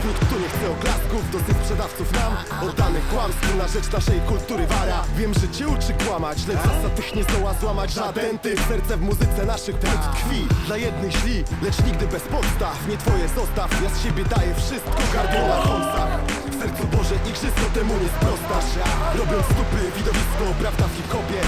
wśród kto nie chce oklasków Dosyć sprzedawców nam. Oddanych kłamstwu na rzecz naszej kultury wara. Wiem, że cię uczy kłamać Lecz zasad tych nie zdoła złamać. Żaden ty Serce w muzyce naszych płód tkwi. Dla jednych źli, lecz nigdy bez podstaw. Nie twoje zostaw, ja z siebie daję wszystko. Gardło na kąsach W sercu Boże igrzysko temu nie sprostasz. Robiąc stupy, widowisko, prawda w hip-hopie.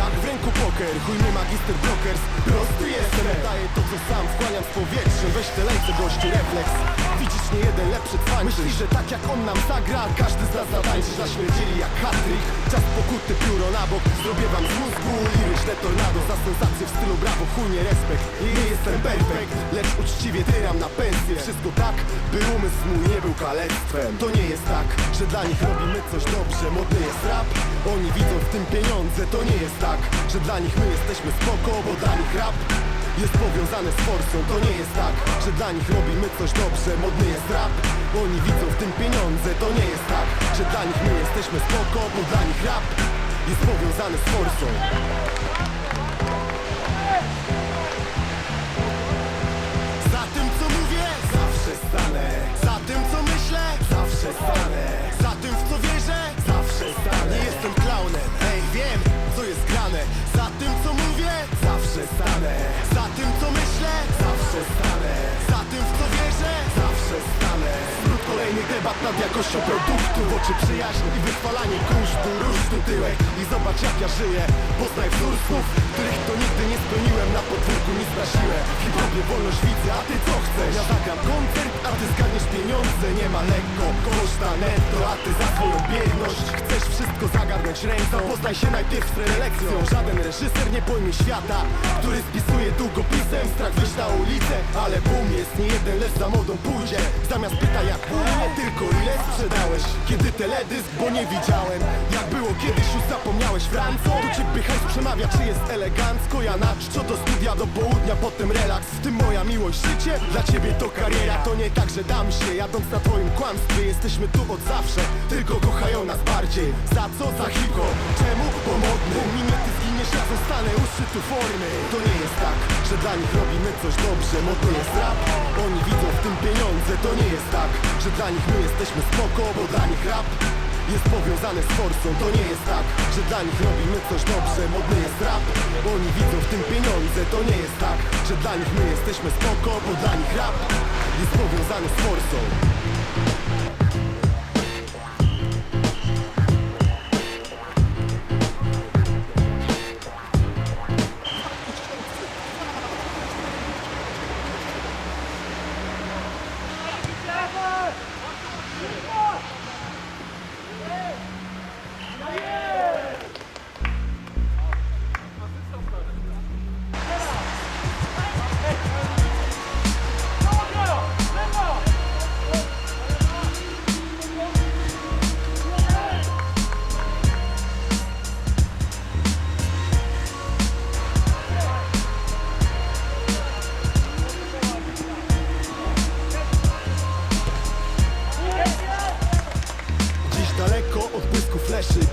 Jak w ręku poker, chuj mnie magister brokers. Prosty jestem, daję to co sam Wkłaniam z powietrzem, weź te lejce refleks. Widzisz nie jeden lepszy twań Myśli, że tak jak on nam zagra Każdy z nas zatańczy, zaśmierdzili jak hatryk Czas pokuty, pióro na bok. Zrobię wam z mózgu liryczne tornado. Za sensację w stylu brawo, chuj nie respekt. Nie jestem perfekt, lecz uczciwie tyram na pensję. Wszystko tak, by umysł mój nie był kalectwem. To nie jest tak, że dla nich robimy coś dobrze. Modny jest rap, oni widzą w tym pieniądze. To nie jest tak, że dla nich my jesteśmy spoko Bo dla nich rap jest powiązane z forsą To nie jest tak, że dla nich robimy coś dobrze. Modny jest rap, oni widzą w tym pieniądze. To nie jest tak, że dla nich my jesteśmy spoko Bo dla nich rap jest powiązany z forsą Za tym co myślę, zawsze stanę. Za tym w co wierzę, zawsze stanę. Wśród kolejnych debat nad jakością produktu. Oczy przyjaźń i wychwalanie kunsztu Rusz tu tyłek i zobacz jak ja żyję. Poznaj wzór snów, których to nigdy nie nic na siłę hip-hopie wolność widzę, a ty co chcesz? Ja zagram koncert, a ty zgarniesz pieniądze. Nie ma lekko, koszta netto A ty za swoją bierność Chcesz wszystko zagarnąć ręką. Poznaj się najpierw z prelekcją. Żaden reżyser nie pojmie świata Który spisuje długopisem. Strach wyjść na ulicę Ale boom jest nie jeden, lecz za modą pójdzie. Zamiast pytaj jak u mnie, tylko ile sprzedałeś. Kiedy teledysk, bo nie widziałem. Jak było kiedyś, już zapomniałeś Franco. Tu ciebie hajs przemawia, czy jest elegancko. Ja na czczo do studia do południa, potem relaks W tym moja miłość, życie, dla ciebie to kariera To nie tak, że dam się, jadąc na twoim kłamstwie Jesteśmy tu od zawsze, tylko kochają nas bardziej. Za co? Za hip-hop, czemu? Bo modny. Bo minie ty zginiesz, ja zostanę u szczytu formy. To nie jest tak, że dla nich robimy coś dobrze. Modny jest rap, oni widzą w tym pieniądze. To nie jest tak, że dla nich my jesteśmy spoko Bo dla nich rap jest powiązany z forsą To nie jest tak, że dla nich robimy coś dobrze. Modny jest rap, oni widzą w tym pieniądze. To nie jest tak, że dla nich my jesteśmy spoko Bo dla nich rap jest powiązany z forsą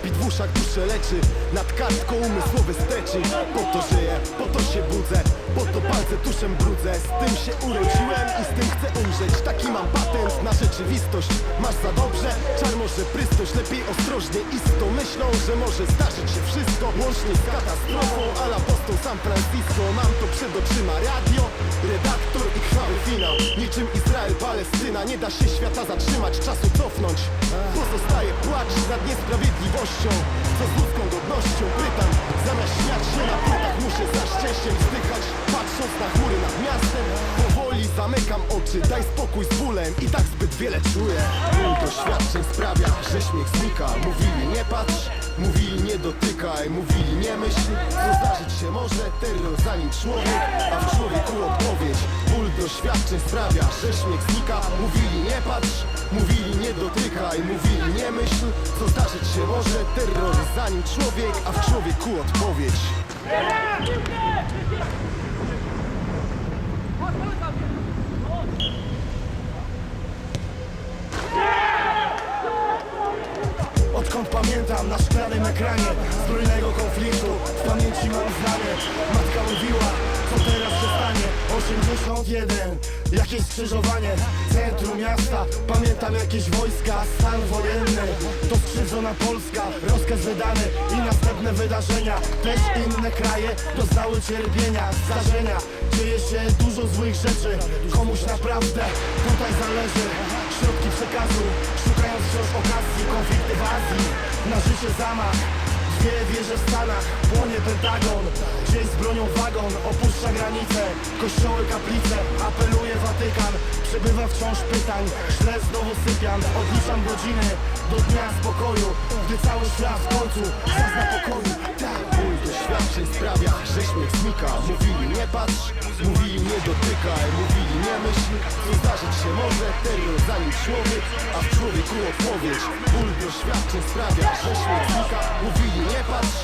Pit w uszach duszę leczy. Nad kartką umysłowy steczy. Po to żyję, po to się budzę. Po to palce tuszem brudzę. Z tym się urodziłem i z tym chcę umrzeć. Taki mam patent na rzeczywistość. Masz za dobrze, czar może prysnąć Lepiej ostrożnie i z tą myślą Że może zdarzyć się wszystko. Łącznie z katastrofą Ala Boston, San Francisco. Mam to przed oczyma. Radio Redaktor i krwawy finał. Niczym Izrael, Palestyna. Nie da się świata zatrzymać, czasu cofnąć. Pozostaje płacz nad niesprawiedliwością Co z ludzką godnością pytam Zamiast śmiać się na płytach muszę za szczęściem wzdychać Patrząc na chmury nad miastem. Powoli zamykam oczy, daj spokój z bólem I tak zbyt wiele czuję. Ból doświadczeń sprawia, że śmiech znika. Mówili nie patrz, mówili nie dotykaj. Mówili nie myśl, co zdarzyć się może. Terror zanim człowiek, a w człowieku odpowiedź. Ból doświadczeń sprawia, że śmiech znika. Mówili nie patrz, mówili nie dotykaj. Mówili myśl, co zdarzyć się może. Terror zanim człowiek, a w człowieku odpowiedź. Odkąd pamiętam na szklanym ekranie Zbrojnego konfliktu W pamięci mam znanie Matka mówiła, co teraz 81 Jakieś skrzyżowanie, centrum miasta. Pamiętam jakieś wojska, stan wojenny. To skrzywdzona Polska, rozkaz wydany I następne wydarzenia. Też inne kraje doznały cierpienia Zdarzenia, dzieje się dużo złych rzeczy. Komuś naprawdę tutaj zależy. Środki przekazu, szukając wciąż okazji Konflikty w Azji, na życie zamach Dwie wieże w Stanach, płonie Pentagon. Gdzieś z bronią wagon, opuszcza granice. Kościoły, kaplice, apeluje Watykan. Przybywa wciąż pytań, źle znowu sypiam. Odliczam godziny do dnia spokoju Gdy cały świat w końcu zazna pokoju. Tak, ból doświadczeń sprawia, że śmiech znika. Mówili nie patrz, mówili nie dotykaj. Mówili nie myśl, co zdarzyć się może. Terror zanim człowiek, a w człowieku odpowiedź. Ból doświadczeń sprawia, że śmiech znika. Mówili nie patrz.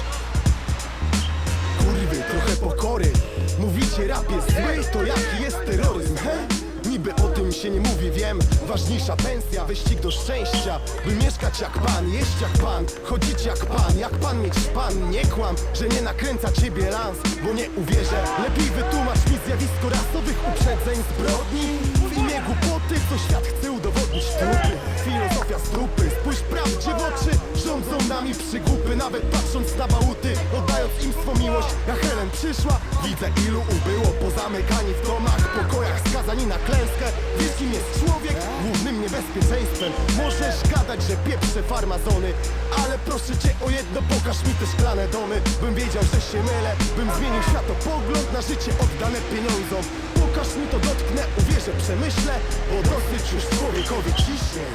Kurwy, trochę pokory. Mówicie rap jest zły, to jaki jest terroryzm, he? Niby o tym się nie mówi, wiem. Ważniejsza pensja, wyścig do szczęścia. By mieszkać jak pan, jeść jak pan Chodzić jak pan, jak pan mieć pan Nie kłam, że nie nakręca ciebie lans. Bo nie uwierzę, lepiej wytłumacz mi zjawisko rasowych uprzedzeń zbrodni jak Helen przyszła Widzę ilu ubyło, pozamykani w domach Pokojach skazani na klęskę. Wiesz kim jest człowiek? Głównym niebezpieczeństwem. Możesz gadać, że pieprze farmazony Ale proszę cię o jedno, pokaż mi te szklane domy. Bym wiedział, że się mylę Bym zmienił światopogląd na życie oddane pieniądzom. Pokaż mi to, dotknę, uwierzę, przemyślę Bo dosyć już człowiekowi ciśnień